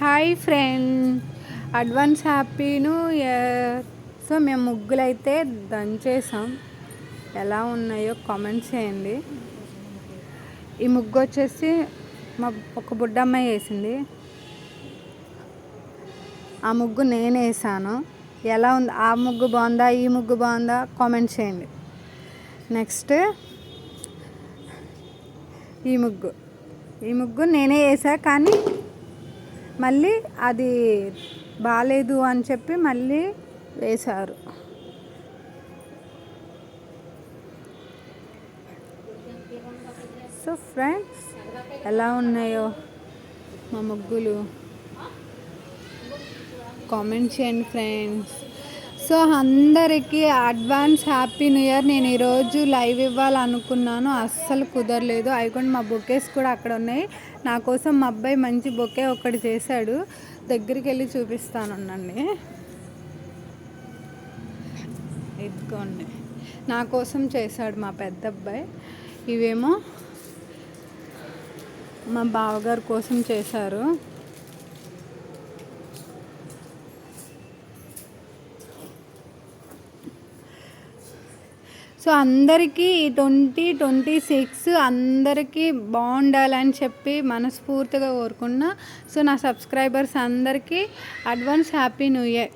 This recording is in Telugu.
Hi friend. అడ్వాన్స్ హ్యాపీను సో మేము ముగ్గులు అయితే దంచేసాం ఎలా ఉన్నాయో కామెంట్ చేయండి. ఈ ముగ్గు వచ్చేసి మా ఒక బుడ్డమ్మాయి వేసింది. ఆ ముగ్గు నేను వేసాను. ఎలా ఉంది? ఆ ముగ్గు బాగుందా? ఈ ముగ్గు బాగుందా? కామెంట్ చేయండి. నెక్స్ట్ ఈ ముగ్గు. ఈ ముగ్గు నేనే వేసా కానీ మళ్ళీ అది బాగాలేదు అని చెప్పి మళ్ళీ వేశారు. సో ఫ్రెండ్స్ ఎలా ఉన్నాయో మా ముగ్గులు? కామెంట్ చేయండి ఫ్రెండ్స్. సో అందరికీ అడ్వాన్స్ హ్యాపీ న్యూ ఇయర్. నేను ఈరోజు లైవ్ ఇవ్వాలనుకున్నాను. అస్సలు కుదరలేదు. అయిపోయింది మా బొకేస్ కూడా అక్కడ ఉన్నాయి. నా కోసం మా అబ్బాయి మంచి బొకే ఒకటి చేశాడు. దగ్గరికి వెళ్ళి చూపిస్తానుండండి ఇదిగోండి. నా కోసం చేశాడు మా పెద్ద అబ్బాయి. ఇవేమో మా బావగారు కోసం చేశారు. సో అందరికీ ఈ ట్వంటీ ట్వంటీ సిక్స్ అందరికీ బాగుండాలని చెప్పి మనస్ఫూర్తిగా కోరుకున్నా. సో నా సబ్స్క్రైబర్స్ అందరికీ అడ్వాన్స్ హ్యాపీ న్యూ ఇయర్.